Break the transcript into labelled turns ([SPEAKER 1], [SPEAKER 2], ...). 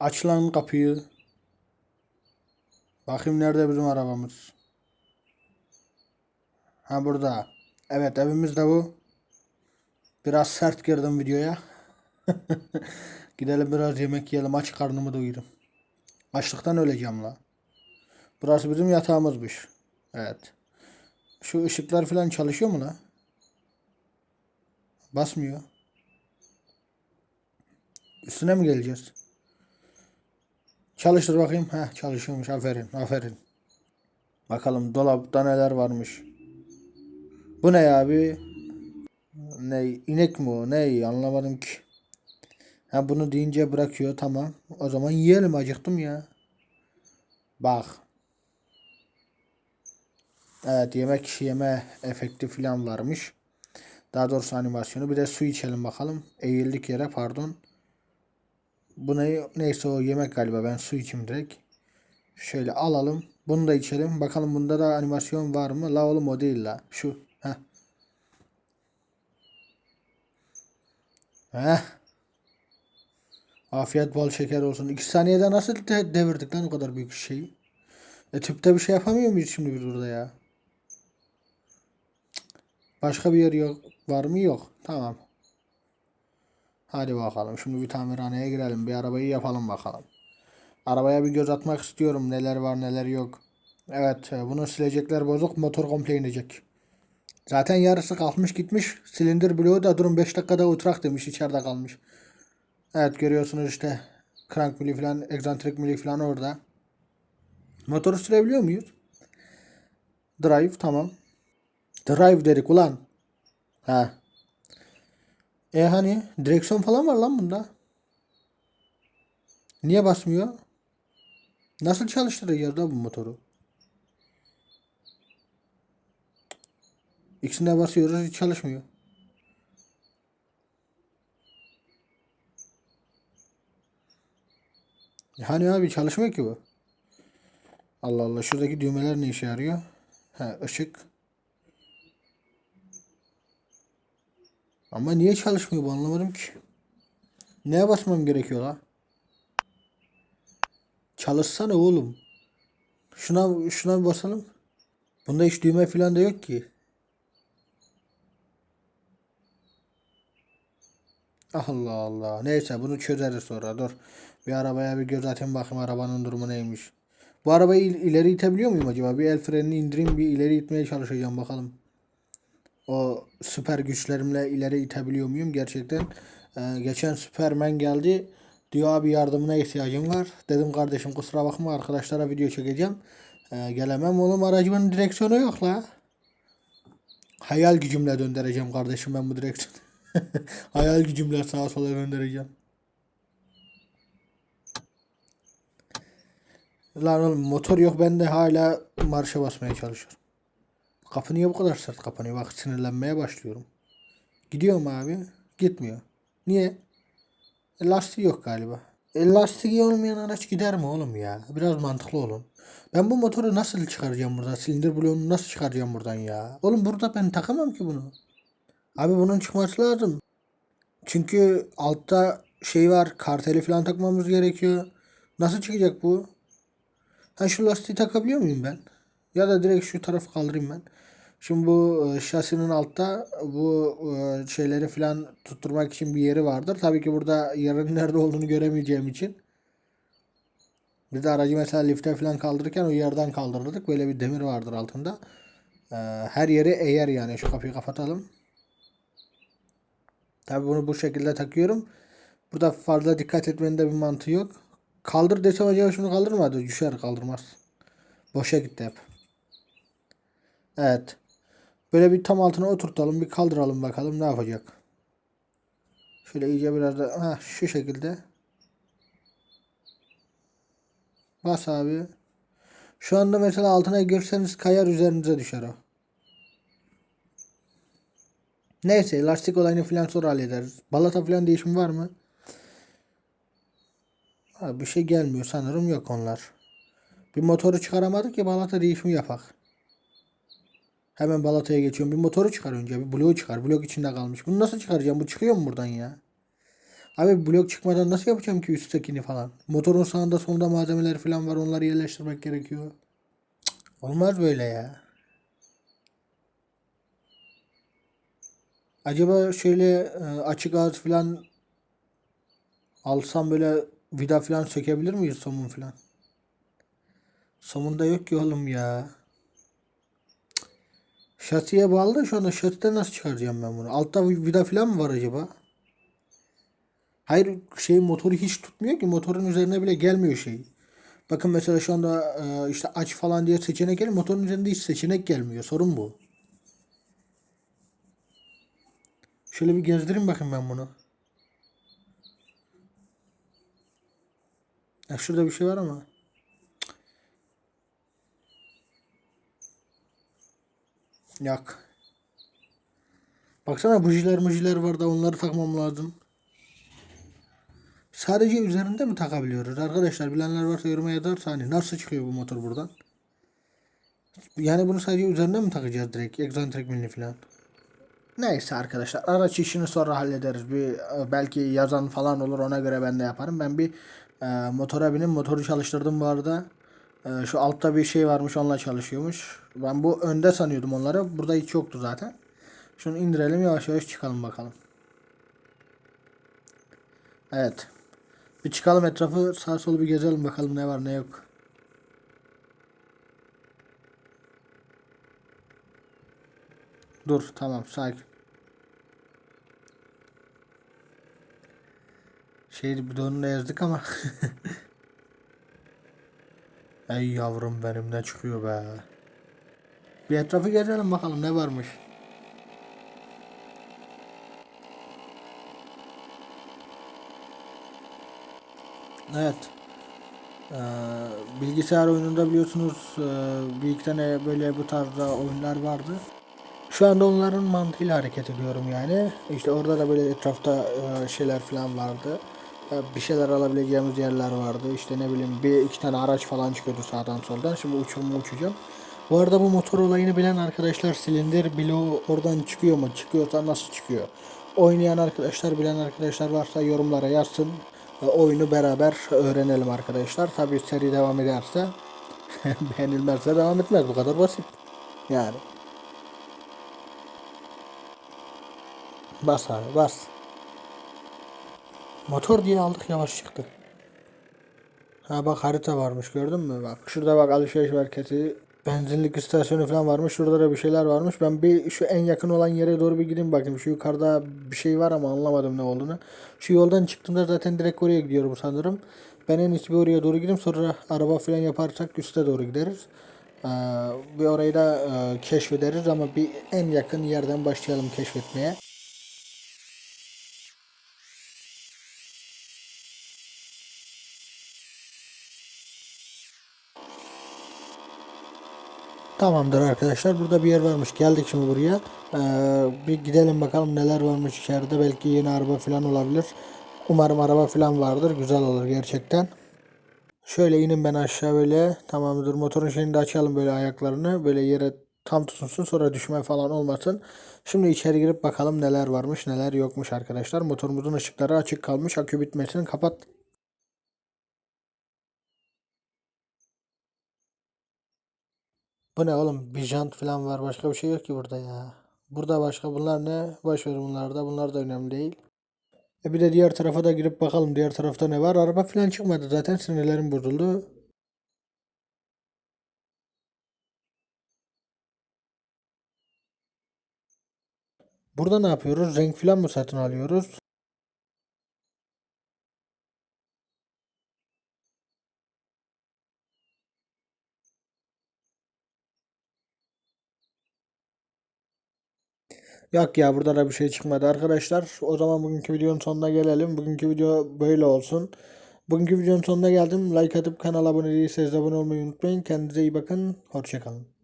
[SPEAKER 1] Aç lan kapıyı. Bakayım nerede bizim arabamız. Ha burada. Evet evimiz de bu. Biraz sert girdim videoya. Gidelim biraz yemek yiyelim. Aç karnımı doyurayım. Açlıktan öleceğim la. Burası bizim yatağımızmış. Evet. Şu ışıklar falan çalışıyor mu la? Basmıyor. Üstüne mi geleceğiz? Çalıştır bakayım. Heh çalışıyormuş. Aferin. Aferin. Bakalım dolapta neler varmış. Bu ne abi? Ne? inek mi o? Ne? Anlamadım ki. Ha bunu deyince bırakıyor. Tamam. O zaman yiyelim. Acıktım ya. Bak. Evet yemek yeme efekti falan varmış. Daha doğrusu animasyonu. Bir de su içelim bakalım. Eğildik yere pardon. Bu ne, neyse o yemek galiba. Ben su içeyim direkt. Şöyle alalım. Bunu da içelim. Bakalım bunda da animasyon var mı? La oğlum o değil la. Şu. Heh. Heh. Afiyet bol şeker olsun. 2 saniyede nasıl de- devirdik lan o kadar büyük şeyi? E tüpte bir şey yapamıyor muyuz şimdi burada ya? Başka bir yer yok. Var mı? Yok. Tamam. Hadi bakalım. Şimdi bir tamirhaneye girelim. Bir arabayı yapalım bakalım. Arabaya bir göz atmak istiyorum. Neler var neler yok. Evet. e, Bunu silecekler bozuk. Motor komple inecek. Zaten yarısı kalkmış gitmiş. Silindir bloğu da durun 5 dakikada oturak demiş. içeride kalmış. Evet görüyorsunuz işte. Crank mili falan. Egzantrik mili falan orada. Motoru sürebiliyor muyuz? Drive tamam. Drive dedik ulan. Ha. E hani direksiyon falan var lan bunda. Niye basmıyor? Nasıl çalıştıracağız da bu motoru? İkisine basıyoruz hiç çalışmıyor. Hani abi çalışmıyor ki bu. Allah Allah şuradaki düğmeler ne işe yarıyor? Ha ışık. Ama niye çalışmıyor bu anlamadım ki. Neye basmam gerekiyor la? Çalışsana oğlum. Şuna şuna bir basalım. Bunda hiç düğme falan da yok ki. Allah Allah. Neyse bunu çözeriz sonra. Dur. Bir arabaya bir göz atayım bakayım arabanın durumu neymiş. Bu arabayı il- ileri itebiliyor muyum acaba? Bir el frenini indireyim bir ileri itmeye çalışacağım bakalım. O süper güçlerimle ileri itebiliyor muyum? Gerçekten e, geçen Superman geldi. Diyor abi yardımına ihtiyacım var. Dedim kardeşim kusura bakma arkadaşlara video çekeceğim. E, gelemem oğlum aracımın direksiyonu yok la. Hayal gücümle döndüreceğim kardeşim ben bu direksiyonu. Hayal gücümle sağa sola döndüreceğim. Lan oğlum motor yok ben de hala marşa basmaya çalışıyorum. Kapı niye bu kadar sert kapanıyor? Bak sinirlenmeye başlıyorum. Gidiyor mu abi? Gitmiyor. Niye? E, lastiği yok galiba. E, lastiği olmayan araç gider mi oğlum ya? Biraz mantıklı olun. Ben bu motoru nasıl çıkaracağım buradan? Silindir bloğunu nasıl çıkaracağım buradan ya? Oğlum burada ben takamam ki bunu. Abi bunun çıkması lazım. Çünkü altta şey var. Karteli falan takmamız gerekiyor. Nasıl çıkacak bu? Ha şu lastiği takabiliyor muyum ben? Ya da direkt şu tarafı kaldırayım ben. Şimdi bu e, şasinin altta bu e, şeyleri falan tutturmak için bir yeri vardır. Tabii ki burada yerin nerede olduğunu göremeyeceğim için. Bir de aracı mesela lifte falan kaldırırken o yerden kaldırırdık. Böyle bir demir vardır altında. E, her yeri eğer yani. Şu kapıyı kapatalım. Tabii bunu bu şekilde takıyorum. Burada fazla dikkat etmenin de bir mantığı yok. Kaldır desem acaba şunu kaldırmadı. Düşer kaldırmaz. Boşa gitti hep. Evet. Böyle bir tam altına oturtalım. Bir kaldıralım bakalım ne yapacak. Şöyle iyice biraz da ha şu şekilde. Bas abi. Şu anda mesela altına girseniz kayar üzerinize düşer o. Neyse lastik olayını falan sonra hallederiz. Balata falan değişimi var mı? Ha, bir şey gelmiyor sanırım yok onlar. Bir motoru çıkaramadık ya balata değişimi yapak. Hemen balataya geçiyorum. Bir motoru çıkar önce. Bir bloğu çıkar. Blok içinde kalmış. Bunu nasıl çıkaracağım? Bu çıkıyor mu buradan ya? Abi blok çıkmadan nasıl yapacağım ki üsttekini falan? Motorun sağında solunda malzemeler falan var. Onları yerleştirmek gerekiyor. Cık, Olmaz böyle ya. Acaba şöyle e, açık ağız falan alsam böyle vida falan sökebilir miyiz somun falan? Somunda yok ki oğlum ya. Şasiye bağlı şu anda şasiden nasıl çıkaracağım ben bunu? Altta vida falan mı var acaba? Hayır şey motoru hiç tutmuyor ki motorun üzerine bile gelmiyor şey. Bakın mesela şu anda e, işte aç falan diye seçenek geliyor. Motorun üzerinde hiç seçenek gelmiyor. Sorun bu. Şöyle bir gezdireyim bakın ben bunu. Ya şurada bir şey var ama. Yok. Baksana bujiler mujiler var da onları takmam lazım. Sadece üzerinde mi takabiliyoruz? Arkadaşlar bilenler varsa yoruma yazarsa hani nasıl çıkıyor bu motor buradan? Yani bunu sadece üzerine mi takacağız direkt? Egzantrik milli falan. Neyse arkadaşlar araç işini sonra hallederiz. Bir e, belki yazan falan olur ona göre ben de yaparım. Ben bir e, motora binip motoru çalıştırdım bu arada. E, şu altta bir şey varmış onunla çalışıyormuş. Ben bu önde sanıyordum onları. Burada hiç yoktu zaten. Şunu indirelim yavaş yavaş çıkalım bakalım. Evet. Bir çıkalım etrafı sağ solu bir gezelim bakalım ne var ne yok. Dur tamam sakin. Şey bidonunu ezdik ama. Ey yavrum benim ne çıkıyor be. Bir etrafı gezelim bakalım ne varmış. Evet. Ee, bilgisayar oyununda biliyorsunuz e, bir iki tane böyle bu tarzda oyunlar vardı. Şu anda onların mantığıyla hareket ediyorum yani. İşte orada da böyle etrafta e, şeyler falan vardı. E, bir şeyler alabileceğimiz yerler vardı. İşte ne bileyim bir iki tane araç falan çıkıyordu sağdan soldan. Şimdi uçurum uçacağım. Bu arada bu motor olayını bilen arkadaşlar silindir bloğu oradan çıkıyor mu? Çıkıyorsa nasıl çıkıyor? Oynayan arkadaşlar bilen arkadaşlar varsa yorumlara yazsın. E, oyunu beraber öğrenelim arkadaşlar. Tabi seri devam ederse beğenilmezse devam etmez. Bu kadar basit. Yani. Bas abi bas. Motor diye aldık yavaş çıktı. Ha bak harita varmış gördün mü? Bak şurada bak alışveriş merkezi benzinlik istasyonu falan varmış. Şurada da bir şeyler varmış. Ben bir şu en yakın olan yere doğru bir gideyim bakayım. Şu yukarıda bir şey var ama anlamadım ne olduğunu. Şu yoldan çıktığımda zaten direkt oraya gidiyorum sanırım. Ben en iyisi oraya doğru gideyim. Sonra araba falan yaparsak üste doğru gideriz. Ee, bir orayı da e, keşfederiz ama bir en yakın yerden başlayalım keşfetmeye. Tamamdır arkadaşlar. Burada bir yer varmış. Geldik şimdi buraya. Ee, bir gidelim bakalım neler varmış içeride. Belki yeni araba falan olabilir. Umarım araba falan vardır. Güzel olur gerçekten. Şöyle inin ben aşağı böyle. Tamamdır. Motorun şeyini de açalım böyle ayaklarını. Böyle yere tam tutunsun. Sonra düşme falan olmasın. Şimdi içeri girip bakalım neler varmış neler yokmuş arkadaşlar. Motorumuzun ışıkları açık kalmış. Akü bitmesin. Kapat. Bu ne oğlum? Bir jant falan var. Başka bir şey yok ki burada ya. Burada başka bunlar ne? Boş ver bunlar da. Bunlar da önemli değil. E bir de diğer tarafa da girip bakalım. Diğer tarafta ne var? Araba falan çıkmadı. Zaten sinirlerim bozuldu. Burada ne yapıyoruz? Renk falan mı satın alıyoruz? Yok ya burada da bir şey çıkmadı arkadaşlar. O zaman bugünkü videonun sonuna gelelim. Bugünkü video böyle olsun. Bugünkü videonun sonuna geldim. Like atıp kanala abone değilseniz abone olmayı unutmayın. Kendinize iyi bakın. Hoşçakalın.